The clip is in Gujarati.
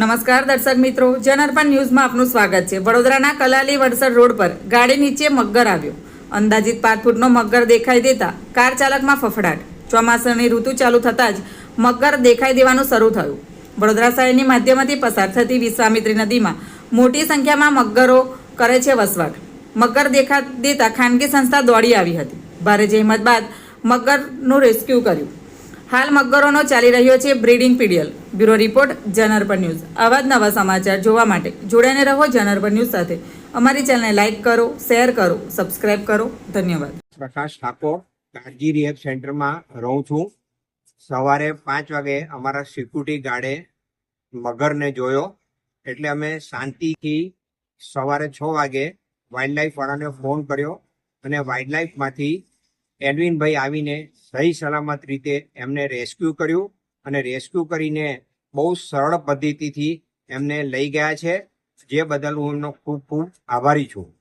નમસ્કાર દર્શક મિત્રો જનઅર્પણ ન્યૂઝમાં આપનું સ્વાગત છે. વડોદરાના કલાલી વડસર રોડ પર ગાડી નીચે મગર આવ્યો. અંદાજિત પાંચ ફૂટનો મગર દેખાઈ દેતા કાર ચાલકમાં ફફડાટ. ચોમાસાની ઋતુ ચાલુ થતાં જ મગર દેખાઈ દેવાનું શરૂ થયું. વડોદરા શહેરની માધ્યમથી પસાર થતી વિશ્વામિત્રી નદીમાં મોટી સંખ્યામાં મગરો કરે છે વસવાટ. મગર દેખા દેતા ખાનગી સંસ્થા દોડી આવી હતી. ભારે જહેમત બાદ મગરનું રેસ્ક્યુ કર્યું. હાલ મગરોનો ચાલી રહ્યો છે બ્રીડિંગ પીડિયલ બ્યુરો રિપોર્ટ જનઅર્પણ ન્યૂઝ. આવા જ નવા સમાચાર જોવા માટે જોડાઈને રહો જનઅર્પણ ન્યૂઝ સાથે. અમારી ચેનલને લાઇક કરો, શેર કરો, સબસ્ક્રાઇબ કરો. ધન્યવાદ. પ્રકાશ ઠાકોર કાળજી રિહેબ સેન્ટરમાં રહું છું. સવારે પાંચ વાગે અમારા સિક્યુરિટી ગાર્ડે મગરને જોયો. એટલે અમે શાંતિથી સવારે છ વાગે વાઇલ્ડ લાઈફવાળાને ફોન કર્યો અને વાઇલ્ડ લાઈફમાંથી એડવિનભાઈ આવીને સહી સલામત રીતે એમને રેસ્ક્યુ કર્યું અને રેસ્ક્યુ કરીને બહુ સરળ પદ્ધતિથી એમને લઈ ગયા છે. જે બદલ હું એમનો ખૂબ ખૂબ આભારી છું.